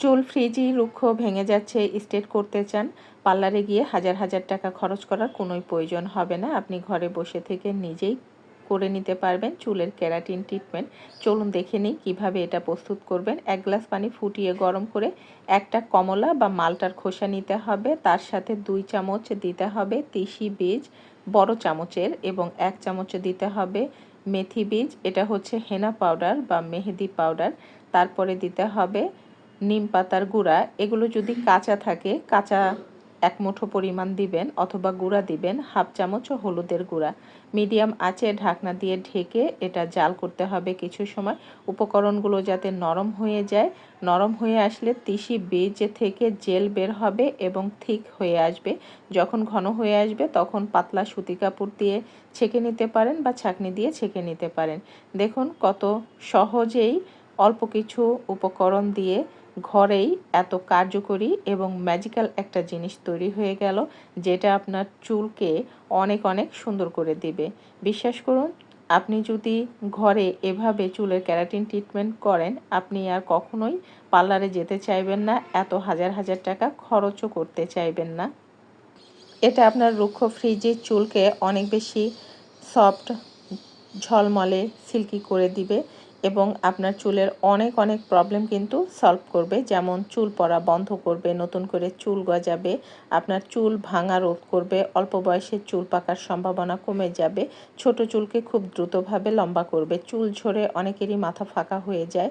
চুল ফ্রিজি রুক্ষ ভেঙে যাচ্ছে, স্টেট করতে চান। পার্লারে গিয়ে হাজার হাজার টাকা খরচ করার কোনোই প্রয়োজন হবে না। আপনি ঘরে বসে থেকে নিজেই করে নিতে পারবেন চুলের ক্যারাটিন ট্রিটমেন্ট। চলুন দেখে নিই কীভাবে এটা প্রস্তুত করবেন। এক গ্লাস পানি ফুটিয়ে গরম করে একটা কমলা বা মালটার খোসা নিতে হবে। তার সাথে দুই চামচ দিতে হবে তিসি বীজ, বড় চামচের, এবং এক চামচ দিতে হবে মেথি বীজ। এটা হচ্ছে হেনা পাউডার বা মেহেদি পাউডার। তারপরে দিতে হবে নিম পাতার গুঁড়া, এগুলো যদি কাঁচা থাকে, কাঁচা এক মুঠো পরিমাণ দিবেন অথবা গুঁড়া দিবেন, হাফ চামচ হলুদের গুঁড়া। মিডিয়াম আঁচে ঢাকনা দিয়ে ঢেকে এটা জাল করতে হবে কিছু সময়। উপকরণগুলো যাতে নরম হয়ে যায়। নরম হয়ে আসলে তিসি বীজ থেকে জেল বের হবে এবং থিক হয়ে আসবে। যখন ঘন হয়ে আসবে, তখন পাতলা সুতি কাপড় দিয়ে ছেঁকে নিতে পারেন বা ছাঁকনি দিয়ে ছেঁকে নিতে পারেন। দেখুন কত সহজেই অল্প কিছু উপকরণ দিয়ে ঘরেই এত কার্যকরী এবং ম্যাজিক্যাল একটা জিনিস তৈরি হয়ে গেল, যেটা আপনার চুলকে অনেক অনেক সুন্দর করে দিবে। বিশ্বাস করুন, আপনি যদি ঘরে এভাবে চুলের ক্যারাটিন ট্রিটমেন্ট করেন, আপনি আর কখনোই পার্লারে যেতে চাইবেন না, এত হাজার হাজার টাকা খরচও করতে চাইবেন না। এটা আপনার রুক্ষ ফ্রিজের চুলকে অনেক বেশি সফট ঝলমলে সিল্কি করে দিবে। এবং আপনার চুলের অনেক অনেক প্রবলেম কিন্তু সলভ করবে। যেমন চুল পড়া বন্ধ করবে, নতুন করে চুল গজাবে, আপনার চুল ভাঙা রোধ করবে, অল্প বয়সে চুল পাকার সম্ভাবনা কমে যাবে, ছোট চুলকে খুব দ্রুতভাবে লম্বা করবে, চুল ঝরে অনেকেরই মাথা ফাঁকা হয়ে যায়,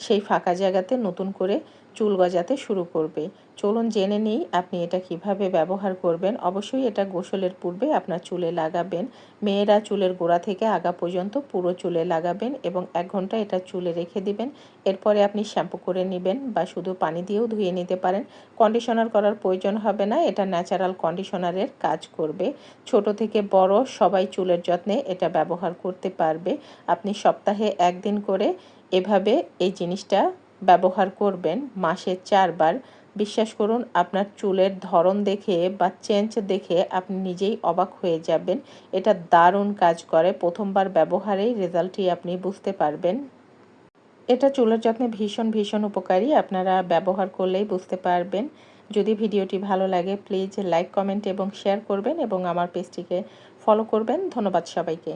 সেই ফাঁকা জায়গাতে নতুন করে চুল গজাতে শুরু করবে। চলুন জেনে নিই আপনি এটা কীভাবে ব্যবহার করবেন। অবশ্যই এটা গোসলের পূর্বে আপনার চুলে লাগাবেন। মেয়েরা চুলের গোড়া থেকে আগা পর্যন্ত পুরো চুলে লাগাবেন এবং এক ঘণ্টা এটা চুলে রেখে দিবেন। এরপরে আপনি শ্যাম্পু করে নেবেন বা শুধু পানি দিয়েও ধুয়ে নিতে পারেন। কন্ডিশনার করার প্রয়োজন হবে না, এটা ন্যাচারাল কন্ডিশনারের কাজ করবে। ছোট থেকে বড় সবাই চুলের যত্নে এটা ব্যবহার করতে পারবে। আপনি সপ্তাহে একদিন করে এভাবে এই জিনিসটা ব্যবহার করবেন মাসে চারবার। বিশ্বাস করুন, আপনার চুলের ধরন দেখে বা চেঞ্জ দেখে আপনি নিজেই অবাক হয়ে যাবেন। এটা দারুণ কাজ করে। প্রথমবার ব্যবহারেই রেজাল্টটি আপনি বুঝতে পারবেন। এটা চুলের যত্নে ভীষণ ভীষণ উপকারী। আপনারা ব্যবহার করলেই বুঝতে পারবেন। যদি ভিডিওটি ভালো লাগে, প্লিজ লাইক, কমেন্ট এবং শেয়ার করবেন এবং আমার পেজটিকে ফলো করবেন। ধন্যবাদ সবাইকে।